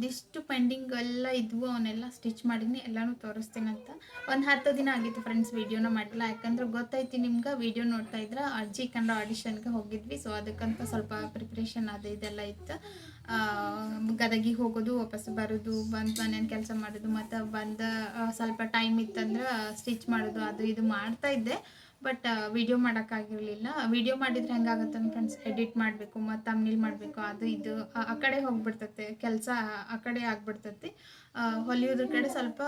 ಒಂದಿಷ್ಟು ಪೆಂಡಿಂಗ್ ಎಲ್ಲ ಇದ್ವು, ಅವನ್ನೆಲ್ಲ ಸ್ಟಿಚ್ ಮಾಡಿದ್ನಿ, ಎಲ್ಲನೂ ತೋರಿಸ್ತೀನಂತ ಒಂದು ಹತ್ತು ದಿನ ಆಗಿತ್ತು ಫ್ರೆಂಡ್ಸ್ ವಿಡಿಯೋನ ಮಾಡಿಲ್ಲ, ಯಾಕಂದ್ರೆ ಗೊತ್ತೈತಿ ನಿಮ್ಗೆ ವಿಡಿಯೋ ನೋಡ್ತಾ ಇದ್ರೆ, ಅಜ್ಜಿ ಕನ್ನಡ ಆಡಿಷನ್ಗೆ ಹೋಗಿದ್ವಿ ಸೊ ಅದಕ್ಕಂತ ಸ್ವಲ್ಪ ಪ್ರಿಪ್ರೇಷನ್ ಅದು ಇದೆಲ್ಲ ಇತ್ತು. ಗದಗಿಗೆ ಹೋಗೋದು, ವಾಪಸ್ ಬರೋದು, ಬಂದು ಮನೇನ ಕೆಲಸ ಮಾಡೋದು, ಮತ್ತು ಬಂದ ಸ್ವಲ್ಪ ಟೈಮ್ ಇತ್ತಂದ್ರೆ ಸ್ಟಿಚ್ ಮಾಡೋದು, ಅದು ಇದು ಮಾಡ್ತಾ ಇದ್ದೆ. But video ಮಾಡೋಕ್ಕಾಗಿರಲಿಲ್ಲ. ವಿಡಿಯೋ ಮಾಡಿದ್ರೆ ಹೆಂಗಾಗತ್ತೆ ಫ್ರೆಂಡ್ಸ್ ಎಡಿಟ್ ಮಾಡಬೇಕು ಮತ್ತು ತಮ್ನಿಲ್ ಮಾಡಬೇಕು, ಅದು ಇದು, ಆ ಕಡೆ ಹೋಗ್ಬಿಡ್ತೈತೆ, ಕೆಲಸ ಆ ಕಡೆ ಆಗ್ಬಿಡ್ತೈತಿ. ಹೊಲಿಯೋದ್ರ ಕಡೆ ಸ್ವಲ್ಪ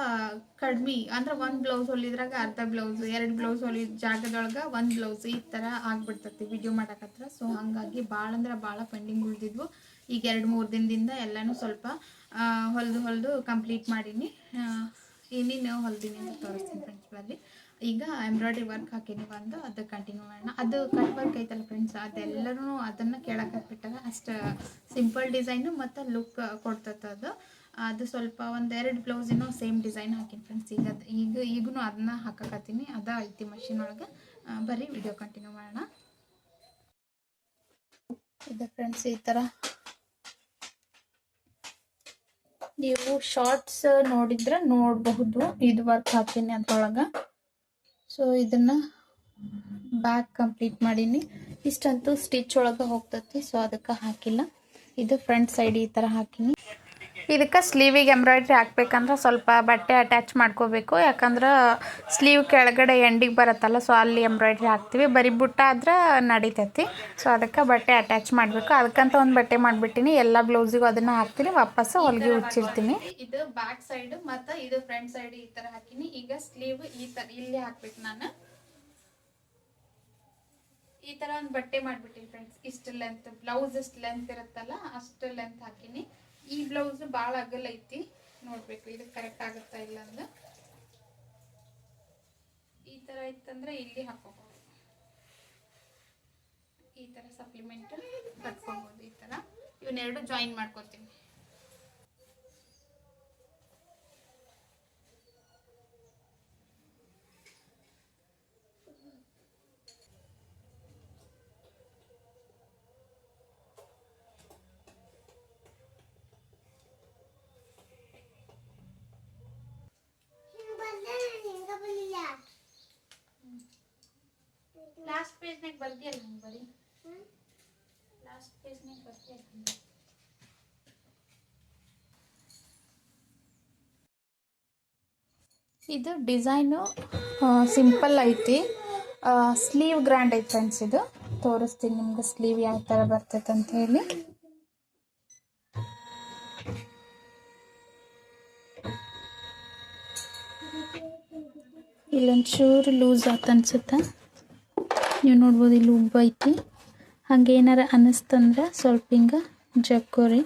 ಕಡಿಮೆ, ಅಂದ್ರೆ ಒಂದು ಬ್ಲೌಸ್ ಹೊಲಿದ್ರಾಗ ಅರ್ಧ ಬ್ಲೌಸ್ ಎರಡು ಬ್ಲೌಸ್ ಹೊಲಿ ಜಾಗದೊಳಗೆ ಒಂದು ಬ್ಲೌಸ್ ಈ ಥರ ಆಗ್ಬಿಡ್ತೈತಿ ವಿಡಿಯೋ ಮಾಡಕತ್ರ ಸೊ ಹಾಗಾಗಿ ಭಾಳ ಅಂದ್ರೆ ಭಾಳ ಪೆಂಡಿಂಗ್ ಉಳಿದಿದ್ವು. ಈಗ ಎರಡು ಮೂರು ದಿನದಿಂದ ಎಲ್ಲನೂ ಸ್ವಲ್ಪ ಹೊಲ್ದು ಹೊಲ್ದು ಕಂಪ್ಲೀಟ್ ಮಾಡೀನಿ. ಇನ್ನೇನು ಹೊಲ್ದೀನಿ ಅಂತ ತೋರಿಸ್ತೀನಿ ಫ್ರೆಂಡ್ಸ್ ಈಗ ಎಂಬ್ರಾಯ್ಡ್ರಿ ವರ್ಕ್ ಹಾಕಿನಿ ಒಂದು ಅದು ಕಂಟಿನ್ಯೂ ಮಾಡೋಣ. ಅದು ಕಟ್ ವರ್ಕ್ ಐತಲ್ಲ ಫ್ರೆಂಡ್ಸ್ ಅದೆಲ್ಲರೂ ಅದನ್ನು ಕೇಳಕ್ಕೆ ಹಾಕ್ಬಿಟ್ಟಾಗ ಅಷ್ಟು ಸಿಂಪಲ್ ಡಿಸೈನು ಮತ್ತು ಲುಕ್ ಅದು. ಅದು ಸ್ವಲ್ಪ ಒಂದು ಎರಡು ಬ್ಲೌಸಿನೂ ಸೇಮ್ ಡಿಸೈನ್ ಹಾಕಿನಿ ಫ್ರೆಂಡ್ಸ್ ಈಗ ಈಗ ಈಗೂ ಅದನ್ನ ಹಾಕಕತ್ತೀನಿ. ಅದ ಐತಿ ಮಷಿನ್ ಒಳಗೆ. ಬರೀ ವಿಡಿಯೋ ಕಂಟಿನ್ಯೂ ಮಾಡೋಣ. ಇದು ಫ್ರೆಂಡ್ಸ್ ಈ ಥರ ನೀವು ಶಾರ್ಟ್ಸ್ ನೋಡಿದ್ರೆ ನೋಡಬಹುದು. ಇದು ವರ್ಕ್ ಹಾಕ್ತೀನಿ ಅದ್ರೊಳಗೆ. ಸೊ ಇದನ್ನ ಬ್ಯಾಕ್ ಕಂಪ್ಲೀಟ್ ಮಾಡೀನಿ. ಇಷ್ಟಂತೂ ಸ್ಟಿಚ್ ಒಳಗೆ ಹೋಗ್ತತಿ ಸೊ ಅದಕ್ಕೆ ಹಾಕಿಲ್ಲ. ಇದು ಫ್ರಂಟ್ ಸೈಡ್ ಈ ಥರ ಹಾಕೀನಿ. ಇದಕ್ಕೆ ಸ್ಲೀವಿಗೆ ಎಂಬ್ರಾಯ್ಡ್ರಿ ಹಾಕ್ಬೇಕಂದ್ರೆ ಸ್ವಲ್ಪ ಬಟ್ಟೆ ಅಟ್ಯಾಚ್ ಮಾಡ್ಕೋಬೇಕು. ಯಾಕಂದ್ರೆ ಸ್ಲೀವ್ ಕೆಳಗಡೆ ಎಂಡಿಗೆ ಬರುತ್ತಲ್ಲ ಸೊ ಅಲ್ಲಿ ಎಂಬ್ರಾಯ್ಡ್ರಿ ಹಾಕ್ತೀವಿ. ಬರೀ ಬುಟ್ಟ ಆದ್ರೆ ನಡಿತೈತಿ. ಸೊ ಅದಕ್ಕೆ ಬಟ್ಟೆ ಅಟ್ಯಾಚ್ ಮಾಡಬೇಕು. ಅದಕ್ಕಂತ ಒಂದು ಬಟ್ಟೆ ಮಾಡಿಬಿಟ್ಟಿನಿ. ಎಲ್ಲ ಬ್ಲೌಸಿಗೂ ಅದನ್ನು ಹಾಕ್ತೀನಿ. ವಾಪಸ್ ಹೊಲಿಗೆ ಉಚ್ಚಿರ್ತೀನಿ ಇದು ಬ್ಯಾಕ್ ಸೈಡ್ ಮತ್ತು ಇದು ಫ್ರಂಟ್ ಸೈಡ್ ಈ ಥರ ಹಾಕಿನಿ. ಈಗ ಸ್ಲೀವ್ ಈ ಥರ ಇಲ್ಲಿ ಹಾಕ್ಬೇಕು ನಾನು. ಈ ಥರ ಒಂದು ಬಟ್ಟೆ ಮಾಡಿಬಿಟ್ಟಿನಿ ಫ್ರೆಂಡ್ಸ್ ಇಷ್ಟು ಲೆಂತ್ ಬ್ಲೌಸ್ ಇಷ್ಟು ಲೆಂತ್ ಇರುತ್ತಲ್ಲ, ಅಷ್ಟು ಲೆಂತ್ ಹಾಕಿನಿ. ಈ ಬ್ಲೌಸ್ ಭಾಳ ಅಗಲ ಐತಿ. ನೋಡ್ಬೇಕು, ಇದು ಕರೆಕ್ಟ್ ಆಗುತ್ತಾ ಇಲ್ಲ ಅಂದ್ರೆ ಈ ತರ ಇತ್ತಂದ್ರೆ ಇಲ್ಲಿ ಹಾಕೋಬಹುದು. ಈ ತರ ಸಪ್ಲಿಮೆಂಟ್ ಕಟ್ಕೊಬೋದು ಈ ತರ. ಇವನ್ನೆರಡು ಜಾಯಿನ್ ಮಾಡ್ಕೋತೀನಿ ಲಾಸ್ಟ್ ಪೇಜ್ನಾಗ ಬರ್ದಿಯಲ್ಲ ನಂಗೆ ಬರೀ ಲಾಸ್ಟ್ ಪೇಜ್ನಾಗ ಬರ್ತೀಯಲ್ಲ ಇದು ಡಿಸೈನು ಸಿಂಪಲ್ ಐತಿ. ಸ್ಲೀವ್ ಗ್ರ್ಯಾಂಡ್ ಐತಿ ಫ್ರೆಂಡ್ಸ್ ಇದು. ತೋರಿಸ್ತೀನಿ ನಿಮ್ಗೆ ಸ್ಲೀವ್ ಯಾವ ಥರ ಬರ್ತೈತೆ ಅಂತ ಹೇಳಿ. ಇಲ್ಲೊಂದು ಚೂರು ಲೂಸ್ ಆತ ಅನ್ಸುತ್ತೆ? ನೀವು ನೋಡ್ಬೋದು ಇಲ್ಲಿ ಉಬ್ಬ ಐತಿ. ಹಾಗೆ ಏನಾರ ಅನ್ನಿಸ್ತಂದ್ರೆ ಸ್ವಲ್ಪ ಹಿಂಗೆ ಜಕ್ಕೋರಿ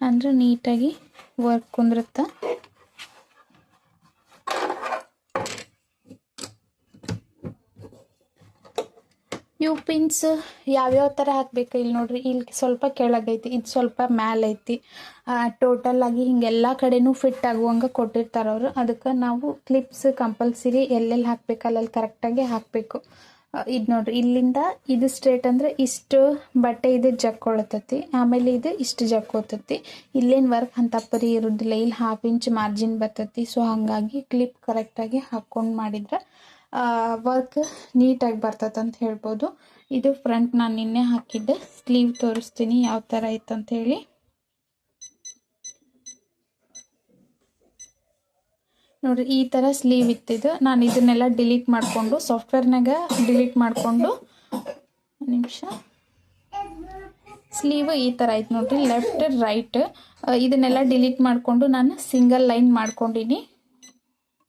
ಅಂದ್ರೆ ನೀಟಾಗಿ ವರ್ಕ್ ಕುಂದ್ರತ್ತ. ಇವು ಪಿನ್ಸ್ ಯಾವ್ಯಾವ ಥರ ಹಾಕ್ಬೇಕು ಇಲ್ಲಿ ನೋಡ್ರಿ. ಇಲ್ಲಿ ಸ್ವಲ್ಪ ಕೆಳಗೈತಿ ಇದು ಸ್ವಲ್ಪ ಮ್ಯಾಲೆ ಐತಿ. ಟೋಟಲ್ ಆಗಿ ಹಿಂಗೆಲ್ಲ ಕಡೆನೂ ಫಿಟ್ ಆಗುವಂಗೆ ಕೊಟ್ಟಿರ್ತಾರೆ ಅವರು. ಅದಕ್ಕೆ ನಾವು ಕ್ಲಿಪ್ಸ್ ಕಂಪಲ್ಸರಿ ಎಲ್ಲೆಲ್ಲಿ ಹಾಕ್ಬೇಕು ಅಲ್ಲಲ್ಲಿ ಕರೆಕ್ಟಾಗಿ ಹಾಕಬೇಕು. ಇದು ನೋಡ್ರಿ, ಇಲ್ಲಿಂದ ಇದು ಸ್ಟ್ರೇಟ್ ಅಂದರೆ ಇಷ್ಟು ಬಟ್ಟೆ ಇದು ಜಕ್ಕೊಳತತಿ ಆಮೇಲೆ ಇದು ಇಷ್ಟು ಜಕ್ಕೋತತಿ ಇಲ್ಲೇನು ವರ್ಕ್ ಅಂತ ಪರಿ ಇರೋದಿಲ್ಲ, ಇಲ್ಲಿ ಹಾಫ್ ಇಂಚ್ ಮಾರ್ಜಿನ್ ಬರ್ತತಿ. ಸೊ ಹಾಗಾಗಿ ಕ್ಲಿಪ್ ಕರೆಕ್ಟಾಗಿ ಹಾಕ್ಕೊಂಡು ಮಾಡಿದ್ರೆ ವರ್ಕ್ ನೀಟಾಗಿ ಬರ್ತದೆ ಅಂತ ಹೇಳ್ಬೋದು. ಇದು ಫ್ರಂಟ್ ನಾನು ನಿನ್ನೆ ಹಾಕಿದ್ದೆ ಸ್ಲೀವ್ ತೋರಿಸ್ತೀನಿ ಯಾವ ಥರ ಐತೆ ಅಂತ ಹೇಳಿ ನೋಡ್ರಿ, ಈ ಥರ ಸ್ಲೀವ್ ಇತ್ತಿದ್ದು. ನಾನು ಇದನ್ನೆಲ್ಲ ಡಿಲೀಟ್ ಮಾಡಿಕೊಂಡು ಸಾಫ್ಟ್ವೇರ್ನಾಗ ಡಿಲೀಟ್ ಮಾಡಿಕೊಂಡು ನಿಮಿಷ. ಸ್ಲೀವ್ ಈ ಥರ ಆಯ್ತು ನೋಡ್ರಿ ಲೆಫ್ಟ್ ರೈಟ್ ಇದನ್ನೆಲ್ಲ ಡಿಲೀಟ್ ಮಾಡಿಕೊಂಡು ನಾನು ಸಿಂಗಲ್ ಲೈನ್ ಮಾಡ್ಕೊಂಡಿನಿ.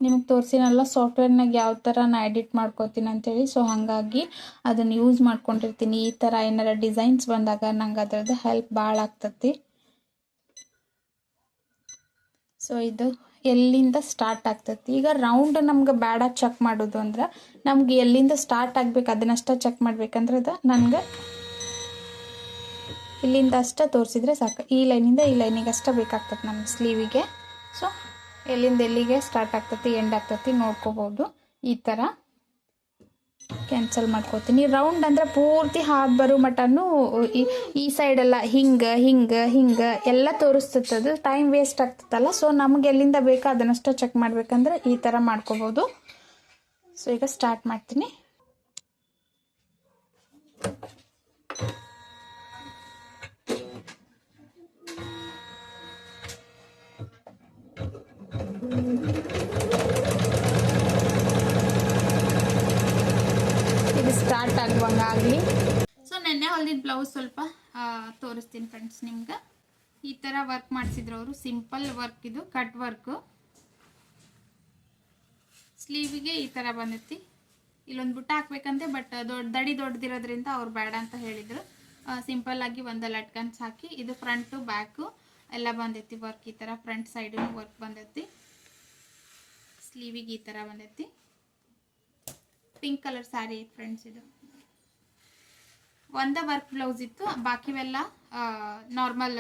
ನಿಮಗೆ ತೋರಿಸಿನಲ್ಲ ಸಾಫ್ಟ್ವೇರ್ನಾಗ ಯಾವ ಥರ ನಾನು ಎಡಿಟ್ ಮಾಡ್ಕೋತೀನಿ ಅಂತೇಳಿ. ಸೊ ಹಾಗಾಗಿ ಅದನ್ನು ಯೂಸ್ ಮಾಡ್ಕೊಂಡಿರ್ತೀನಿ. ಈ ಥರ ಏನಾರ ಡಿಸೈನ್ಸ್ ಬಂದಾಗ ನಂಗೆ ಅದರದ್ದು ಹೆಲ್ಪ್ ಭಾಳ ಆಗ್ತತಿ. ಸೊ ಇದು. ಎಲ್ಲಿಂದ ಸ್ಟಾರ್ಟ್ ಆಗ್ತೈತಿ? ಈಗ ರೌಂಡ್ ನಮ್ಗೆ ಬೇಡ ಚೆಕ್ ಮಾಡೋದು ಅಂದ್ರೆ ನಮ್ಗೆ ಎಲ್ಲಿಂದ ಸ್ಟಾರ್ಟ್ ಆಗ್ಬೇಕು, ಅದನ್ನಷ್ಟೇ ಚೆಕ್ ಮಾಡ್ಬೇಕಂದ್ರೆ ಅದು ನನಗೆ ಇಲ್ಲಿಂದ ಅಷ್ಟೇ ತೋರಿಸಿದ್ರೆ ಸಾಕು. ಈ ಲೈನಿಂದ ಈ ಲೈನಿಗೆ ಅಷ್ಟೇ ಬೇಕಾಗ್ತದೆ ನಮ್ಮ ಸ್ಲೀವಿಗೆ ಸೊ ಎಲ್ಲಿಂದ ಎಲ್ಲಿಗೆ ಸ್ಟಾರ್ಟ್ ಆಗ್ತತಿ ಎಂಡ್ ಆಗ್ತತಿ ನೋಡ್ಕೋಬೋದು. ಈ ಥರ ಕ್ಯಾನ್ಸಲ್ ಮಾಡ್ಕೋತೀನಿ. ರೌಂಡ್ ಅಂದ್ರೆ ಪೂರ್ತಿ ಹಾದು ಬರೋ ಮಟನು ಈ ಸೈಡ್ ಸೈಡೆಲ್ಲ ಹಿಂಗೆ ಹಿಂಗೆ ಹಿಂಗೆ ಎಲ್ಲ ತೋರಿಸ್ತದೆ. ಟೈಮ್ ವೇಸ್ಟ್ ಆಗ್ತದಲ್ಲ. ಸೊ ನಮ್ಗೆ ಎಲ್ಲಿಂದ ಬೇಕೋ ಅದನ್ನಷ್ಟೇ ಚೆಕ್ ಮಾಡ್ಬೇಕಂದ್ರೆ ಈ ಥರ ಮಾಡ್ಕೋಬೋದು. ಸೊ ಈಗ ಸ್ಟಾರ್ಟ್ ಮಾಡ್ತೀನಿ ಇದು ಆಗುವಂಗಾಗಲಿ ಸೊ ನೆನ್ನೆ ಹೊಲ್ದಿದ್ದ ಬ್ಲೌಸ್ ಸ್ವಲ್ಪ ತೋರಿಸ್ತೀನಿ ಫ್ರೆಂಡ್ಸ್ ನಿಮ್ಗೆ. ಈ ಥರ ವರ್ಕ್ ಮಾಡಿಸಿದ್ರು ಅವರು. ಸಿಂಪಲ್ ವರ್ಕ್ ಇದು ಕಟ್ ವರ್ಕು ಸ್ಲೀವಿಗೆ ಈ ಥರ ಬಂದೈತಿ. ಇಲ್ಲೊಂದು ಬುಟ್ಟ ಹಾಕ್ಬೇಕಂತೆ ಬಟ್ ದೊಡ್ಡ, ದಡಿ ದೊಡ್ಡದಿರೋದ್ರಿಂದ ಅವ್ರು ಬೇಡ ಅಂತ ಹೇಳಿದರು. ಸಿಂಪಲ್ ಆಗಿ ಒಂದು ಲಟ್ಕನ್ಸ್ ಹಾಕಿ, ಇದು ಫ್ರಂಟು ಬ್ಯಾಕು ಎಲ್ಲ ಬಂದೈತಿ ವರ್ಕ್ ಈ ಥರ ಫ್ರಂಟ್ ಸೈಡು ವರ್ಕ್ ಬಂದೈತಿ. ಸ್ಲೀವಿಗೆ ಈ ಥರ ಬಂದೈತಿ. ಪಿಂಕ್ ಕಲರ್ ಸ್ಯಾರಿ ಫ್ರೆಂಡ್ಸ್ ಇದು. ಒಂದೇ ವರ್ಕ್ ಬ್ಲೌಸ್ ಇತ್ತು, ಬಾಕಿವೆಲ್ಲ ನಾರ್ಮಲ್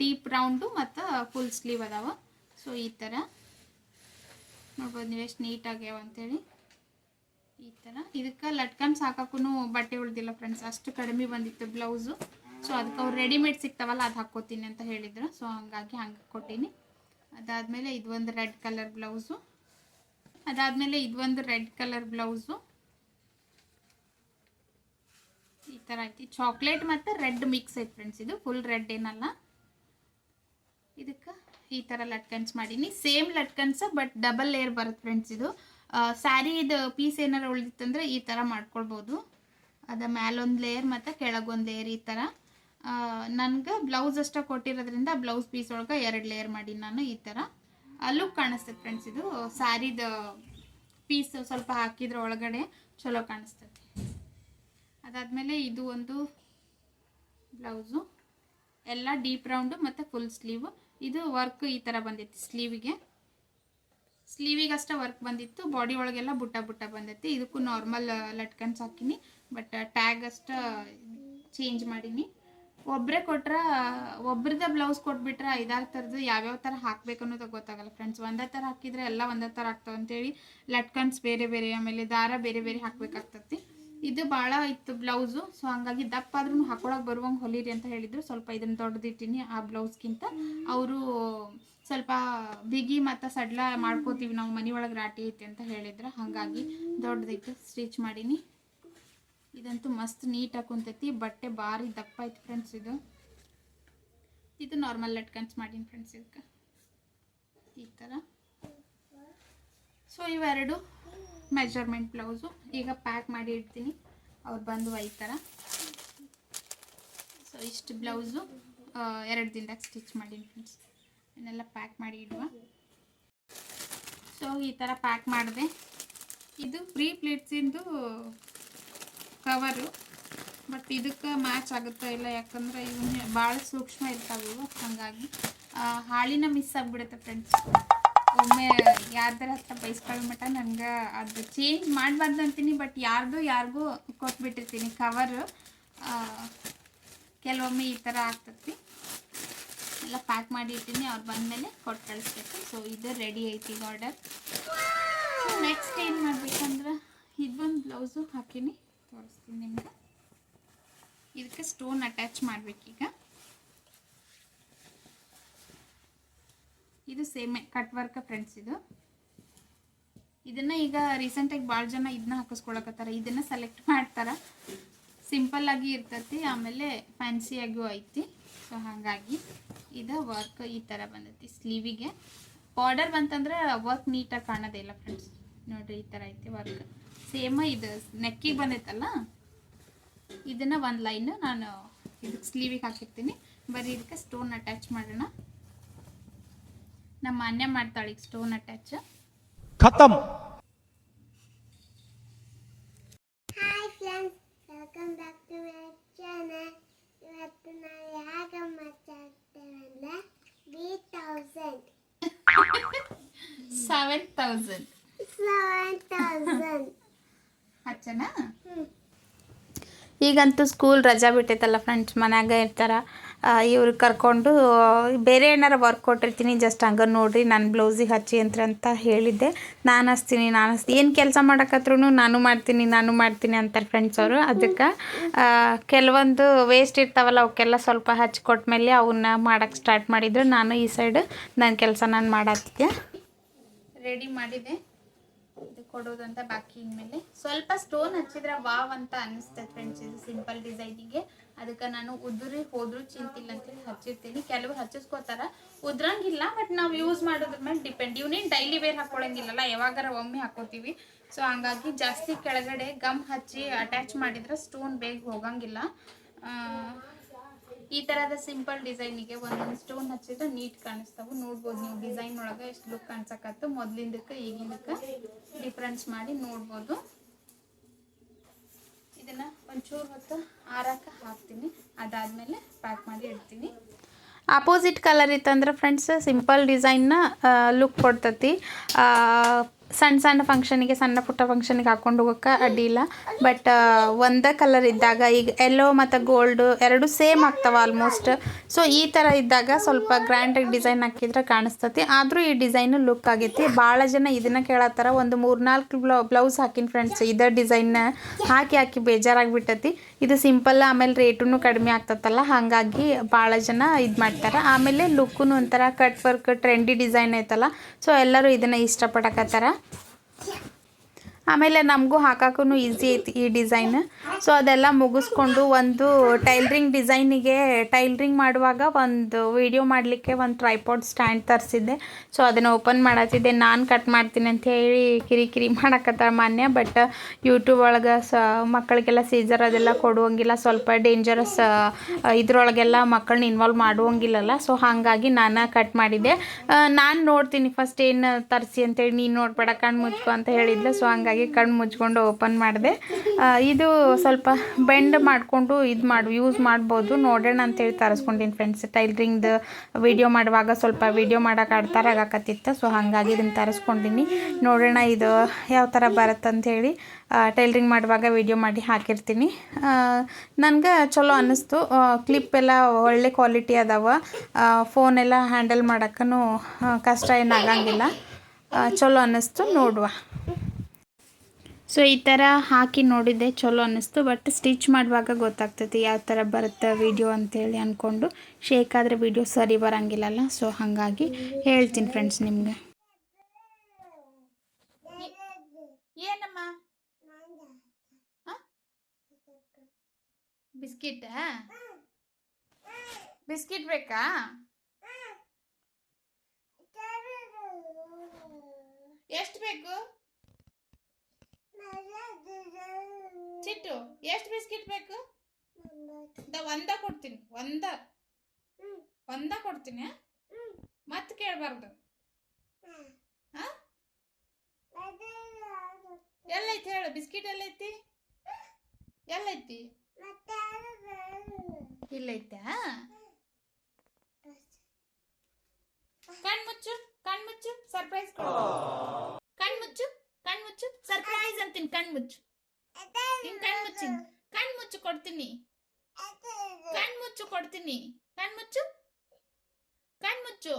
ಡೀಪ್ ರೌಂಡು ಮತ್ತು ಫುಲ್ ಸ್ಲೀವ್ ಅದಾವ. ಸೊ ಈ ಥರ ನೋಡ್ಬೋದು ನೀವು ಎಷ್ಟು ನೀಟಾಗ್ಯಾವ ಅಂತೇಳಿ. ಈ ಥರ ಇದಕ್ಕೆ ಲಟ್ಕನ್ಸ್ ಹಾಕೋಕ್ಕೂ ಬಟ್ಟೆ ಉಳ್ದಿಲ್ಲ ಫ್ರೆಂಡ್ಸ್ ಅಷ್ಟು ಕಡಿಮೆ ಬಂದಿತ್ತು ಬ್ಲೌಸು ಸೊ ಅದಕ್ಕೆ ಅವ್ರು ರೆಡಿಮೇಡ್ ಸಿಗ್ತಾವಲ್ಲ, ಅದು ಹಾಕ್ಕೋತೀನಿ ಅಂತ ಹೇಳಿದ್ರು. ಸೊ ಹಂಗಾಗಿ ಹಂಗೆ ಕೊಟ್ಟೀನಿ. ಅದಾದಮೇಲೆ ಇದು ಒಂದು ರೆಡ್ ಕಲರ್ ಬ್ಲೌಸು ಅದಾದಮೇಲೆ ಇದು ಒಂದು ರೆಡ್ ಕಲರ್ ಬ್ಲೌಸು ಈ ಥರ ಐತಿ. ಚಾಕ್ಲೇಟ್ ಮತ್ತು ರೆಡ್ ಮಿಕ್ಸ್ ಐತಿ ಫ್ರೆಂಡ್ಸ್ ಇದು ಫುಲ್ ರೆಡ್ ಏನಲ್ಲ. ಇದಕ್ಕೆ ಈ ಥರ ಲಟ್ಕನ್ಸ್ ಮಾಡೀನಿ. ಸೇಮ್ ಲಟ್ಕನ್ಸ್ ಬಟ್ ಡಬಲ್ ಲೇಯರ್ ಬರುತ್ತೆ ಫ್ರೆಂಡ್ಸ್ ಇದು. ಸ್ಯಾರಿದು ಪೀಸ್ ಏನಾರು ಉಳಿದಿತ್ತಂದ್ರೆ ಈ ಥರ ಮಾಡ್ಕೊಳ್ಬೋದು. ಅದ ಮ್ಯಾಲೊಂದು ಲೇಯರ್ ಮತ್ತು ಕೆಳಗೊಂದು ಲೇಯರ್ ಈ ಥರ. ನನಗೆ ಬ್ಲೌಸ್ ಅಷ್ಟೇ ಕೊಟ್ಟಿರೋದ್ರಿಂದ ಬ್ಲೌಸ್ ಪೀಸ್ ಒಳಗೆ ಎರಡು ಲೇಯರ್ ಮಾಡಿ ನಾನು ಈ ಥರ. ಲುಕ್ ಕಾಣಿಸ್ತದೆ ಫ್ರೆಂಡ್ಸ್ ಇದು. ಸ್ಯಾರಿದ ಪೀಸ್ ಸ್ವಲ್ಪ ಹಾಕಿದ್ರ ಒಳಗಡೆ ಚಲೋ ಕಾಣಿಸ್ತದೆ ಅದಾದಮೇಲೆ ಇದು ಒಂದು ಬ್ಲೌಸು. ಎಲ್ಲ ಡೀಪ್ ರೌಂಡು ಮತ್ತು ಫುಲ್ ಸ್ಲೀವು. ಇದು ವರ್ಕ್ ಈ ಥರ ಬಂದಿತ್ತು ಸ್ಲೀವಿಗೆ. ಸ್ಲೀವಿಗೆ ಅಷ್ಟೇ ವರ್ಕ್ ಬಂದಿತ್ತು. ಬಾಡಿ ಒಳಗೆಲ್ಲ ಬುಟ್ಟ ಬುಟ್ಟ ಬಂದೈತಿ ಇದಕ್ಕೂ ನಾರ್ಮಲ್ ಲಟ್ಕನ್ಸ್ ಹಾಕಿನಿ. ಬಟ್ ಟ್ಯಾಗ್ ಅಷ್ಟ ಚೇಂಜ್ ಮಾಡೀನಿ. ಒಬ್ಬರೇ ಕೊಟ್ಟರೆ ಒಬ್ರದ ಬ್ಲೌಸ್ ಕೊಟ್ಬಿಟ್ರೆ ಐದಾರು ಥರದ್ದು ಯಾವ್ಯಾವ ಥರ ಹಾಕ್ಬೇಕು ಅನ್ನೋದು ಗೊತ್ತಾಗಲ್ಲ ಫ್ರೆಂಡ್ಸ್. ಒಂದೇ ಥರ ಹಾಕಿದರೆ ಎಲ್ಲ ಒಂದೇ ಥರ ಆಗ್ತಾವೆ ಅಂತೇಳಿ ಲಟ್ಕನ್ಸ್ ಬೇರೆ ಬೇರೆ, ಆಮೇಲೆ ದಾರ ಬೇರೆ ಬೇರೆ ಹಾಕ್ಬೇಕಾಗ್ತತಿ. ಇದು ಭಾಳ ಇತ್ತು ಬ್ಲೌಸು. ಸೊ ಹಂಗಾಗಿ ದಪ್ಪ ಆದ್ರೂ ಹಾಕೊಳಕ್ಕೆ ಬರುವಂಗೆ ಹೊಲಿರಿ ಅಂತ ಹೇಳಿದ್ರು. ಸ್ವಲ್ಪ ಇದನ್ನ ದೊಡ್ಡದಿಟ್ಟಿನಿ ಆ ಬ್ಲೌಸ್ಗಿಂತ. ಅವರು ಸ್ವಲ್ಪ ಬಿಗಿ ಮತ್ತು ಸಡ್ಲ ಮಾಡ್ಕೋತೀವಿ ನಾವು ಮನೆ ಒಳಗೆ ರಾಟಿ ಐತಿ ಅಂತ ಹೇಳಿದ್ರು. ಹಾಗಾಗಿ ದೊಡ್ಡದೈತೆ ಸ್ಟಿಚ್ ಮಾಡೀನಿ. ಇದಂತೂ ಮಸ್ತ್ ನೀಟಾಗಿ ಕುಂತೈತಿ. ಬಟ್ಟೆ ಭಾರಿ ದಪ್ಪ ಐತಿ ಫ್ರೆಂಡ್ಸ್ ಇದು. ಇದು ನಾರ್ಮಲ್ ಲಟ್ಕನ್ಸ್ ಮಾಡೀನಿ ಫ್ರೆಂಡ್ಸ್ ಇದಕ್ಕೆ. ಈ ಥರ ಸೊ ಇವೆರಡು ಮೆಜರ್ಮೆಂಟ್ ಬ್ಲೌಸು ಈಗ ಪ್ಯಾಕ್ ಮಾಡಿ ಇಡ್ತೀನಿ. ಅವ್ರು ಬಂದು ಒಯ್ತಾರ. ಸೊ ಇಷ್ಟು ಬ್ಲೌಸು ಎರಡು ದಿನದಾಗ ಸ್ಟಿಚ್ ಮಾಡೀನಿ ಫ್ರೆಂಡ್ಸ್ ಇನ್ನೆಲ್ಲ ಪ್ಯಾಕ್ ಮಾಡಿ ಇಡುವ. ಸೊ ಈ ಥರ ಪ್ಯಾಕ್ ಮಾಡಿದೆ. ಇದು ಫ್ರೀ ಪ್ಲೇಟ್ಸಿಂದು ಕವರು ಬಟ್ ಇದಕ್ಕೆ ಮ್ಯಾಚ್ ಆಗುತ್ತೋ ಇಲ್ಲ? ಯಾಕಂದರೆ ಇವು ಭಾಳ ಸೂಕ್ಷ್ಮ ಇರ್ತಾವೆ ಹಾಗಾಗಿ ಹಾಳಿನ ಮಿಸ್ ಆಗಿಬಿಡುತ್ತೆ ಫ್ರೆಂಡ್ಸ್ ಒಮ್ಮೆ ಯಾರ್ದಾರ ಹತ್ರ ಬೈಸ್ಕೊಳ್ಳೋ ಮಟ್ಟ ನನಗೆ ಅದು ಚೇಂಜ್ ಮಾಡಬಾರ್ದು ಅಂತೀನಿ ಬಟ್ ಯಾರ್ದು ಯಾರಿಗೂ ಕೊಟ್ಬಿಟ್ಟಿರ್ತೀನಿ ಕವರು ಕೆಲವೊಮ್ಮೆ ಈ ಥರ ಆಗ್ತತಿ. ಎಲ್ಲ ಪ್ಯಾಕ್ ಮಾಡಿ ಇರ್ತೀನಿ ಅವ್ರು ಬಂದಮೇಲೆ ಕೊಟ್ಟು ಕಳಿಸ್ಬೇಕು. ಸೊ ಇದು ರೆಡಿ ಐತಿ ಈಗ ಆರ್ಡರ್ ನೆಕ್ಸ್ಟ್ ಏನು ಮಾಡ್ಬೇಕಂದ್ರೆ ಇದೊಂದು ಬ್ಲೌಸು ಹಾಕೀನಿ, ತೋರಿಸ್ತೀನಿ ನಿಮ್ಗೆ. ಇದಕ್ಕೆ ಸ್ಟೋನ್ ಅಟ್ಯಾಚ್ ಮಾಡ್ಬೇಕೀಗ. ಇದು ಸೇಮೆ ಕಟ್ ವರ್ಕ್ ಫ್ರೆಂಡ್ಸ್ ಇದು. ಇದನ್ನ ಈಗ ರೀಸೆಂಟಾಗಿ ಭಾಳ ಜನ ಇದನ್ನ ಹಾಕಿಸ್ಕೊಳಕತ್ತಾರ. ಇದನ್ನ ಸೆಲೆಕ್ಟ್ ಮಾಡ್ತಾರ. ಸಿಂಪಲ್ ಆಗಿ ಇರ್ತತಿ, ಆಮೇಲೆ ಫ್ಯಾನ್ಸಿಯಾಗೂ ಐತಿ. ಸೊ ಹಾಗಾಗಿ ಇದು ವರ್ಕ್ ಈ ಥರ ಬಂದೈತಿ ಸ್ಲೀವಿಗೆ ಬಾರ್ಡರ್ ಬಂತಂದ್ರೆ ವರ್ಕ್ ನೀಟಾಗಿ ಕಾಣೋದೇ ಇಲ್ಲ ಫ್ರೆಂಡ್ಸ್ ನೋಡ್ರಿ ಈ ಥರ ಐತಿ ವರ್ಕ್ ಸೇಮ್ ಇದು ನೆಕ್ಕಿಗೆ ಬಂದೈತಲ್ಲ? ಇದನ್ನ ಒಂದು ಲೈನ್ ನಾನು ಇದಕ್ಕೆ ಸ್ಲೀವಿಗೆ ಹಾಕಿರ್ತೀನಿ. ಬರೀ ಇದಕ್ಕೆ ಸ್ಟೋನ್ ಅಟ್ಯಾಚ್ ಮಾಡೋಣ. ನಮ್ಮ ಅನ್ಯ ಮಾಡ್ತಾಳೆ stone attach ಖತಮ್. Hi friends welcome back to my channel ಇವತ್ತು ನಾವು ಹೇಗೆ ಮಾತಾಡ್ತೇವೆ B thousand seven thousand seven thousand ಹಚ್ಚನಾ? ಈಗಂತೂ ಸ್ಕೂಲ್ ರಜಾ ಬಿಟ್ಟೈತಲ್ಲ ಫ್ರೆಂಡ್ಸ್ ಮನ್ಯಾಗ ಇರ್ತಾರೆ. ಇವ್ರು ಕರ್ಕೊಂಡು ಬೇರೆ ಏನಾರು ವರ್ಕ್ ಕೊಟ್ಟಿರ್ತೀನಿ ಜಸ್ಟ್ ಹಂಗೆ ನೋಡಿರಿ, ನಾನು ಬ್ಲೌಸಿಗೆ ಹಚ್ಚಿ ಅಂತ ಅಂತ ಹೇಳಿದ್ದೆ. ನಾನು ಹಚ್ತೀನಿ ನಾನು ಹಚ್ತೀನಿ. ಏನು ಕೆಲಸ ಮಾಡೋಕ್ಕತ್ರೂ ನಾನು ಮಾಡ್ತೀನಿ ನಾನು ಮಾಡ್ತೀನಿ ಅಂತಾರೆ ಫ್ರೆಂಡ್ಸ್ ಅವರು. ಅದಕ್ಕೆ ಕೆಲವೊಂದು ವೇಸ್ಟ್ ಇರ್ತಾವಲ್ಲ ಅವಕ್ಕೆಲ್ಲ ಸ್ವಲ್ಪ ಹಚ್ಚಿ ಕೊಟ್ಮೇಲೆ ಅವನ್ನ ಮಾಡೋಕ್ಕೆ ಸ್ಟಾರ್ಟ್ ಮಾಡಿದ್ರು. ನಾನು ಈ ಸೈಡ್ ನನ್ನ ಕೆಲಸ ನಾನು ಮಾಡತ್ತಿದ್ದೆ ರೆಡಿ ಮಾಡಿದೆ ಇದು ಕೊಡೋದಂತ ಬಾಕಿ ಇನ್ಮೇಲೆ ಸ್ವಲ್ಪ ಸ್ಟೋನ್ ಹಚ್ಚಿದ್ರೆ ವಾವ್ ಅಂತ ಅನಿಸ್ತದೆ ಫ್ರೆಂಡ್ಸ್ ಇದು ಸಿಂಪಲ್ ಡಿಸೈನಿಗೆ ಅದಕ್ಕೆ ನಾನು ಉದುರಿ ಹೋದ್ರು ಚಿಂತಿಲ್ಲ ಅಂತೇಳಿ ಹಚ್ಚಿರ್ತೀನಿ. ಕೆಲವರು ಹಚ್ಚಿಸ್ಕೋತಾರ. ಉದ್ರಂಗಿಲ್ಲ ಬಟ್ ನಾವು ಯೂಸ್ ಮಾಡೋದ್ರ ಮೇಲೆ ಡಿಪೆಂಡ್ ಇವನೇನು ಡೈಲಿ ವೇರ್ ಹಾಕೊಳಂಗಿಲ್ಲಲ್ಲ, ಯಾವಾಗಾರ ಒಮ್ಮೆ ಹಾಕೋತೀವಿ. ಸೊ ಹಂಗಾಗಿ ಜಾಸ್ತಿ ಕೆಳಗಡೆ ಗಮ್ ಹಚ್ಚಿ ಅಟ್ಯಾಚ್ ಮಾಡಿದ್ರೆ ಸ್ಟೋನ್ ಬೇಗ ಹೋಗಂಗಿಲ್ಲ. ಈ ತರದ ಸಿಂಪಲ್ ಡಿಸೈನಿಗೆ ಒಂದೊಂದು ಸ್ಟೋನ್ ಹಚ್ಚಿದ್ರೆ ನೀಟ್ ಕಾಣಿಸ್ತಾವು. ನೋಡ್ಬೋದು ನೀವು ಡಿಸೈನ್ ಒಳಗೆ ಎಷ್ಟು ಲುಕ್ ಕಾಣಿಸಕತ್ತು ಮೊದ್ಲಿಂದಕ್ಕೆ, ಈಗಿಂದಕ್ಕೆ ಡಿಫ್ರೆನ್ಸ್ ಮಾಡಿ ನೋಡ್ಬೋದು. ಇದನ್ನ ಒಂಚೂರು ಹೊತ್ತು ಆರಾಕ ಹಾಕ್ತೀನಿ. ಅದಾದ್ಮೇಲೆ ಪ್ಯಾಕ್ ಮಾಡಿ ಇಡ್ತೀನಿ. ಆಪೋಸಿಟ್ ಕಲರ್ ಇತ್ತಂದ್ರೆ ಫ್ರೆಂಡ್ಸ್ ಸಿಂಪಲ್ ಡಿಸೈನ್ನ ಲುಕ್ ಕೊಡ್ತತಿ. ಸಣ್ಣ ಸಣ್ಣ ಫಂಕ್ಷನಿಗೆ ಸಣ್ಣ ಪುಟ್ಟ ಫಂಕ್ಷನಿಗೆ ಹಾಕೊಂಡು ಹೋಗೋಕೆ ಅಡ್ಡಿಲ್ಲ ಬಟ್ ಒಂದೇ ಕಲರ್ ಇದ್ದಾಗ ಈಗ ಎಲ್ಲೋ ಮತ್ತು ಗೋಲ್ಡ್ ಎರಡು ಸೇಮ್ ಆಗ್ತಾವ ಆಲ್ಮೋಸ್ಟ್ ಸೊ ಈ ಥರ ಇದ್ದಾಗ ಸ್ವಲ್ಪ ಗ್ರ್ಯಾಂಡಾಗಿ ಡಿಸೈನ್ ಹಾಕಿದ್ರೆ ಕಾಣಿಸ್ತತಿ. ಆದರೂ ಈ ಡಿಸೈನು ಲುಕ್ ಆಗೈತಿ. ಭಾಳ ಜನ ಇದನ್ನ ಕೇಳತ್ತಾರ. ಒಂದು ಮೂರ್ನಾಲ್ಕು ಬ್ಲೌ ಬ್ಲೌಸ್ ಹಾಕಿನ ಫ್ರೆಂಡ್ಸ್ ಇದೇ ಡಿಸೈನ್ನ ಹಾಕಿ ಹಾಕಿ ಬೇಜಾರಾಗ್ಬಿಟ್ಟತಿ ಇದು ಸಿಂಪಲ್, ಆಮೇಲೆ ರೇಟೂ ಕಡಿಮೆ ಆಗ್ತತ್ತಲ್ಲ, ಹಾಗಾಗಿ ಭಾಳ ಜನ ಇದು ಮಾಡ್ತಾರೆ. ಆಮೇಲೆ ಲುಕ್ಕೂ ಒಂಥರ ಕಟ್ ವರ್ಕ್ ಟ್ರೆಂಡಿ ಡಿಸೈನ್ ಐತಲ್ಲ, ಸೊ ಎಲ್ಲರೂ ಇದನ್ನು ಇಷ್ಟಪಡಕತ್ತಾರ. ಆಮೇಲೆ ನಮಗೂ ಹಾಕಕ್ಕೂ ಈಸಿ ಐತಿ ಈ ಡಿಸೈನ್ ಸೊ ಅದೆಲ್ಲ ಮುಗಿಸ್ಕೊಂಡು ಒಂದು ಟೈಲ್ರಿಂಗ್ ಡಿಸೈನಿಗೆ ಟೈಲ್ರಿಂಗ್ ಮಾಡುವಾಗ ಒಂದು ವಿಡಿಯೋ ಮಾಡಲಿಕ್ಕೆ ಒಂದು ಟ್ರೈಪಾಡ್ ಸ್ಟ್ಯಾಂಡ್ ತರಿಸಿದ್ದೆ. ಸೊ ಅದನ್ನು ಓಪನ್ ಮಾಡತ್ತಿದ್ದೆ. ನಾನು ಕಟ್ ಮಾಡ್ತೀನಿ ಅಂತ ಹೇಳಿ ಕಿರಿಕಿರಿ ಮಾಡಕತ್ತಾಳ ಮಾನ್ಯ ಬಟ್ ಯೂಟ್ಯೂಬ್ ಒಳಗೆ ಸ ಮಕ್ಕಳಿಗೆಲ್ಲ ಸೀಸರ್ ಅದೆಲ್ಲ ಕೊಡುವಂಗಿಲ್ಲ. ಸ್ವಲ್ಪ ಡೇಂಜರಸ್ ಇದ್ರೊಳಗೆಲ್ಲ ಮಕ್ಕಳನ್ನ ಇನ್ವಾಲ್ವ್ ಮಾಡುವಂಗಿಲ್ಲಲ್ಲ. ಸೊ ಹಾಗಾಗಿ ನಾನು ಕಟ್ ಮಾಡಿದ್ದೆ. ನಾನು ನೋಡ್ತೀನಿ ಫಸ್ಟ್ ಏನು ತರಿಸಿ ಅಂತೇಳಿ ನೀನು ನೋಡ್ಬೇಡ ಕಣ್ಣು ಮುಚ್ಚು ಅಂತ ಹೇಳಿದ್ಲು. ಸೊ ಹಂಗಾಗಿ ಕಣ್ಣು ಮುಚ್ಕೊಂಡು ಓಪನ್ ಮಾಡಿದೆ. ಇದು ಸ್ವಲ್ಪ ಬೆಂಡ್ ಮಾಡಿಕೊಂಡು ಇದು ಮಾಡಿ ಯೂಸ್ ಮಾಡ್ಬೋದು. ನೋಡೋಣ ಅಂತೇಳಿ ತರಿಸ್ಕೊಂಡಿನಿ ಫ್ರೆಂಡ್ಸ್ ಟೈಲ್ರಿಂಗ್ದು ವಿಡಿಯೋ ಮಾಡುವಾಗ ಸ್ವಲ್ಪ ವಿಡಿಯೋ ಮಾಡೋಕೆ ಆಡ್ತಾರೆ ಆಗಾಕತ್ತಿತ್ತು. ಸೊ ಹಾಗಾಗಿ ಇದನ್ನು ತರಿಸ್ಕೊಂಡಿನಿ. ನೋಡೋಣ ಇದು ಯಾವ ಥರ ಬರುತ್ತೆ ಅಂಥೇಳಿ ಟೈಲ್ರಿಂಗ್ ಮಾಡುವಾಗ ವಿಡಿಯೋ ಮಾಡಿ ಹಾಕಿರ್ತೀನಿ. ನನಗೆ ಚಲೋ ಅನ್ನಿಸ್ತು ಕ್ಲಿಪ್ ಎಲ್ಲ ಒಳ್ಳೆ ಕ್ವಾಲಿಟಿ ಅದಾವ. ಫೋನ್ ಎಲ್ಲ ಹ್ಯಾಂಡಲ್ ಮಾಡೋಕ್ಕೂ ಕಷ್ಟ ಏನಾಗಂಗಿಲ್ಲ ಚಲೋ ಅನ್ನಿಸ್ತು ನೋಡುವ. ಸೊ ಈ ಥರ ಹಾಕಿ ನೋಡಿದ್ದೆ, ಚಲೋ ಅನ್ನಿಸ್ತು. ಬಟ್ ಸ್ಟಿಚ್ ಮಾಡುವಾಗ ಗೊತ್ತಾಗ್ತೈತಿ ಯಾವ ಥರ ಬರುತ್ತೆ ವಿಡಿಯೋ ಅಂತೇಳಿ ಅಂದ್ಕೊಂಡು ಶೇಕ್ ಆದರೆ ವಿಡಿಯೋ ಸರಿ ಬರೋಂಗಿಲ್ಲಲ್ಲ ಸೊ ಹಾಗಾಗಿ ಹೇಳ್ತೀನಿ ಫ್ರೆಂಡ್ಸ್ ನಿಮಗೆ. ಏನಮ್ಮ? ಬಿಸ್ಕಿಟ್? ಬಿಸ್ಕಿಟ್ ಬೇಕಾ? ಎಷ್ಟು ಬೇಕು? ಚಿಟ್ಟು, ಎಷ್ಟು ಬಿಸ್ಕಿಟ್ ಬೇಕು? ಒಂದ ಕೊಡ್ತೀನಿ, ಒಂದ. ಒಂದ ಕೊಡ್ತೀನಿ ಮತ್ತೆ ಕೇಳಬಾರ್ದು. ಎಲ್ಲೈತಿ ಹೇಳು, ಬಿಸ್ಕಿಟ್ ಎಲ್ಲೈತಿ? ಎಲ್ಲೈತಿ? ಇಲ್ಲೈತಾ ಕಣ್ಮುಚ್ಚು ಕಣ್ಮುಚ್ಚು ಸರ್ಪ್ರೈಸ್ ಕಣ್ಮುಚ್ಚು? ಕಣ್ಮುಚ್ಚು ಸರ್ಪ್ರೈಸ್ ಅಂತೀನಿ ಕಣ್ಮುಚ್ಚು ಹಿಂಗ್ ಕಣ್ಮುಚ್ಚಿ ಕಣ್ಮುಚ್ಚು ಕೊಡ್ತೀನಿ ಕಣ್ಮುಚ್ಚು ಕೊಡ್ತೀನಿ ಕಣ್ಮುಚ್ಚು ಕಣ್ಮುಚ್ಚು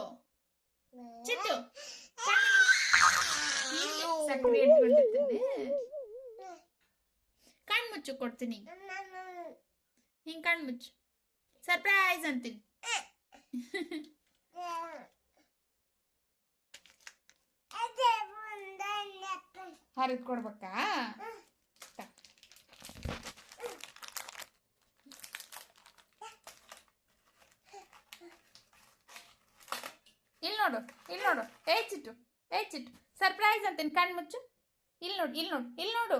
ಚಿಟ್ಟು ಸಕ್ಕರೆ ಇಟ್ಕೊಂಡಿರ್ತೀನಿ ಕಣ್ಮುಚ್ಚು ಕೊಡ್ತೀನಿ ಹಿಂಗ್ ಕಣ್ಮುಚ್ಚು ಸರ್ಪ್ರೈಸ್ ಅಂತೀನಿ ಹರಿದ್ ಕೊಡ್ಬೇಕಾ? ತ. ಇಲ್ಲಿ ನೋಡು ಇಲ್ಲಿ ನೋಡು. ಏ ಚಿಟ್ಟು ಏ ಚಿಟ್ಟು. ಸರ್ಪ್ರೈಸ್ ಅಂತೀನಿ ಕಣ್ ಮುಚ್ಚು. ಇಲ್ಲಿ ನೋಡು ಇಲ್ಲಿ ನೋಡು ಇಲ್ಲಿ ನೋಡು.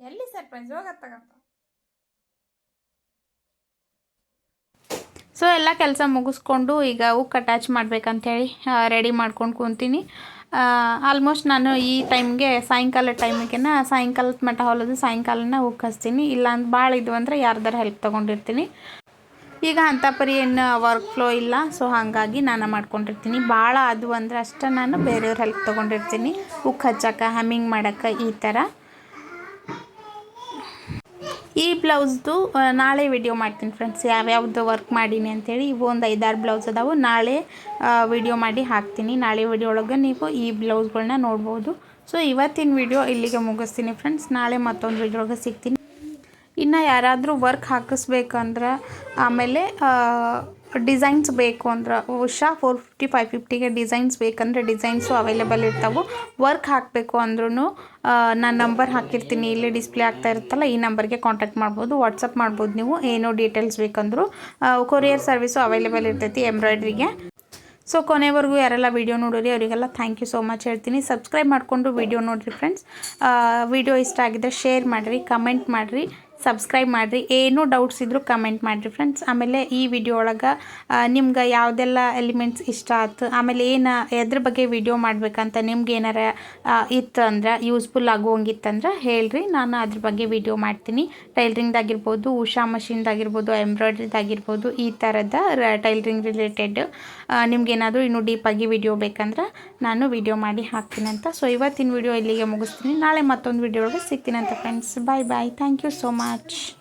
ಎಲ್ಲಿ ಸರ್ಪ್ರೈಸ್ ಹೋಗತ್ತಾಗತ್ತ ಸೊ ಎಲ್ಲ ಕೆಲಸ ಮುಗಿಸ್ಕೊಂಡು ಈಗ ಉಕ್ ಅಟ್ಯಾಚ್ ಮಾಡ್ಬೇಕಂತೇಳಿ ರೆಡಿ ಮಾಡ್ಕೊಂಡು ಕೂತೀನಿ. ಆಲ್ಮೋಸ್ಟ್ ನಾನು ಈ ಟೈಮ್ಗೆ ಸಾಯಂಕಾಲ ಟೈಮಿಗೆನ ಸಾಯಂಕಾಲದ ಮಠ ಹೊಲದು ಸಾಯಂಕಾಲನ ಉಕ್ ಹಚ್ತೀನಿ ಇಲ್ಲ ಅಂತ ಭಾಳ ಇದು ಅಂದರೆ ಯಾರ್ದಾರ ಹೆಲ್ಪ್ ತೊಗೊಂಡಿರ್ತೀನಿ. ಈಗ ಅಂಥ ಪರಿ ಏನು ವರ್ಕ್ ಫ್ಲೋ ಇಲ್ಲ. ಸೊ ಹಾಗಾಗಿ ನಾನು ಮಾಡ್ಕೊಂಡಿರ್ತೀನಿ. ಭಾಳ ಅದು ಅಂದರೆ ಅಷ್ಟೇ ನಾನು ಬೇರೆಯವ್ರ ಹೆಲ್ಪ್ ತೊಗೊಂಡಿರ್ತೀನಿ. ಉಕ್ ಹಚ್ಚಕ್ಕೆ ಹಮ್ಮಿಂಗ್ ಮಾಡೋಕ್ಕೆ ಈ ಥರ ಈ ಬ್ಲೌಸ್ದು ನಾಳೆ ವಿಡಿಯೋ ಮಾಡ್ತೀನಿ ಫ್ರೆಂಡ್ಸ್ ಯಾವ್ಯಾವ್ದು ವರ್ಕ್ ಮಾಡೀನಿ ಅಂತೇಳಿ ಇವು ಒಂದು ಐದಾರು ಬ್ಲೌಸ್ ಅದಾವು. ನಾಳೆ ವಿಡಿಯೋ ಮಾಡಿ ಹಾಕ್ತೀನಿ. ನಾಳೆ ವಿಡಿಯೋ ಒಳಗೆ ನೀವು ಈ ಬ್ಲೌಸ್ಗಳನ್ನ ನೋಡ್ಬೋದು. ಸೊ ಇವತ್ತಿನ ವಿಡಿಯೋ ಇಲ್ಲಿಗೆ ಮುಗಿಸ್ತೀನಿ ಫ್ರೆಂಡ್ಸ್ ನಾಳೆ ಮತ್ತೊಂದು ವಿಡಿಯೋ ಒಳಗೆ ಸಿಗ್ತೀನಿ. ಇನ್ನು ಯಾರಾದರೂ ವರ್ಕ್ ಹಾಕಿಸ್ಬೇಕಂದ್ರೆ ಆಮೇಲೆ ಡಿಸೈನ್ಸ್ ಬೇಕು ಅಂದ್ರೆ, ಉಷಾ ಫೋರ್ ಫಿಫ್ಟಿ ಫೈವ್ ಫಿಫ್ಟಿಗೆ ಡಿಸೈನ್ಸ್ ಬೇಕಂದರೆ ಡಿಸೈನ್ಸು ಅವೈಲೇಬಲ್ ಇರ್ತಾವೆ. ವರ್ಕ್ ಹಾಕಬೇಕು ಅಂದ್ರೂ ನಾನು ನಂಬರ್ ಹಾಕಿರ್ತೀನಿ, ಇಲ್ಲಿ ಡಿಸ್ಪ್ಲೇ ಆಗ್ತಾ ಇರುತ್ತಲ್ಲ, ಈ ನಂಬರ್ಗೆ ಕಾಂಟ್ಯಾಕ್ಟ್ ಮಾಡ್ಬೋದು. ವಾಟ್ಸಪ್ ಮಾಡ್ಬೋದು ನೀವು, ಏನೋ ಡೀಟೇಲ್ಸ್ ಬೇಕಂದ್ರು. ಕೊರಿಯರ್ ಸರ್ವಿಸು ಅವೈಲೇಬಲ್ ಇರ್ತೈತಿ ಎಂಬ್ರಾಯ್ಡ್ರಿಗೆ ಸೊ ಕೊನೆವರೆಗೂ ಯಾರೆಲ್ಲ ವೀಡಿಯೋ ನೋಡೋರಿ, ಅವರಿಗೆಲ್ಲ ಥ್ಯಾಂಕ್ ಯು ಸೋ ಮಚ್ ಹೇಳ್ತೀನಿ. ಸಬ್ಸ್ಕ್ರೈಬ್ ಮಾಡಿಕೊಂಡು ವೀಡಿಯೋ ನೋಡಿರಿ ಫ್ರೆಂಡ್ಸ್ ವಿಡಿಯೋ ಇಷ್ಟ ಆಗಿದ್ರೆ ಶೇರ್ ಮಾಡಿರಿ ಕಮೆಂಟ್ ಮಾಡಿರಿ. ಸಬ್ಸ್ಕ್ರೈಬ್ ಮಾಡಿರಿ. ಏನು ಡೌಟ್ಸ್ ಇದ್ದರೂ ಕಮೆಂಟ್ ಮಾಡಿರಿ ಫ್ರೆಂಡ್ಸ್ ಆಮೇಲೆ ಈ ವಿಡಿಯೋ ಒಳಗೆ ನಿಮ್ಗೆ ಯಾವುದೆಲ್ಲ ಎಲಿಮೆಂಟ್ಸ್ ಇಷ್ಟ ಆಯ್ತು ಆಮೇಲೆ ಏನು, ಎದ್ರ ಬಗ್ಗೆ ವಿಡಿಯೋ ಮಾಡ್ಬೇಕಂತ ನಿಮ್ಗೆ ಏನಾರ ಇತ್ತು ಅಂದ್ರೆ ಯೂಸ್ಫುಲ್ ಆಗುವಂಗಿತ್ತಂದ್ರೆ ಹೇಳ್ರಿ. ನಾನು ಅದ್ರ ಬಗ್ಗೆ ವಿಡಿಯೋ ಮಾಡ್ತೀನಿ. ಟೈಲ್ರಿಂಗ್ದಾಗಿರ್ಬೋದು ಉಷಾ ಮಷಿನ್ದಾಗಿರ್ಬೋದು ಎಂಬ್ರಾಯ್ಡ್ರಿದಾಗಿರ್ಬೋದು ಈ ಥರದ ಟೈಲ್ರಿಂಗ್ ರಿಲೇಟೆಡ್ ನಿಮ್ಗೇನಾದರೂ ಇನ್ನೂ ಡೀಪಾಗಿ ವಿಡಿಯೋ ಬೇಕಂದ್ರೆ ನಾನು ವಿಡಿಯೋ ಮಾಡಿ ಹಾಕ್ತೀನಿ ಅಂತ. ಸೊ ಇವತ್ತಿನ ವಿಡಿಯೋ ಇಲ್ಲಿಗೆ ಮುಗಿಸ್ತೀನಿ. ನಾಳೆ ಮತ್ತೊಂದು ವಿಡಿಯೋ ಒಳಗೆ ಸಿಗ್ತೀನಿ ಅಂತ friends bye bye thank you so much much.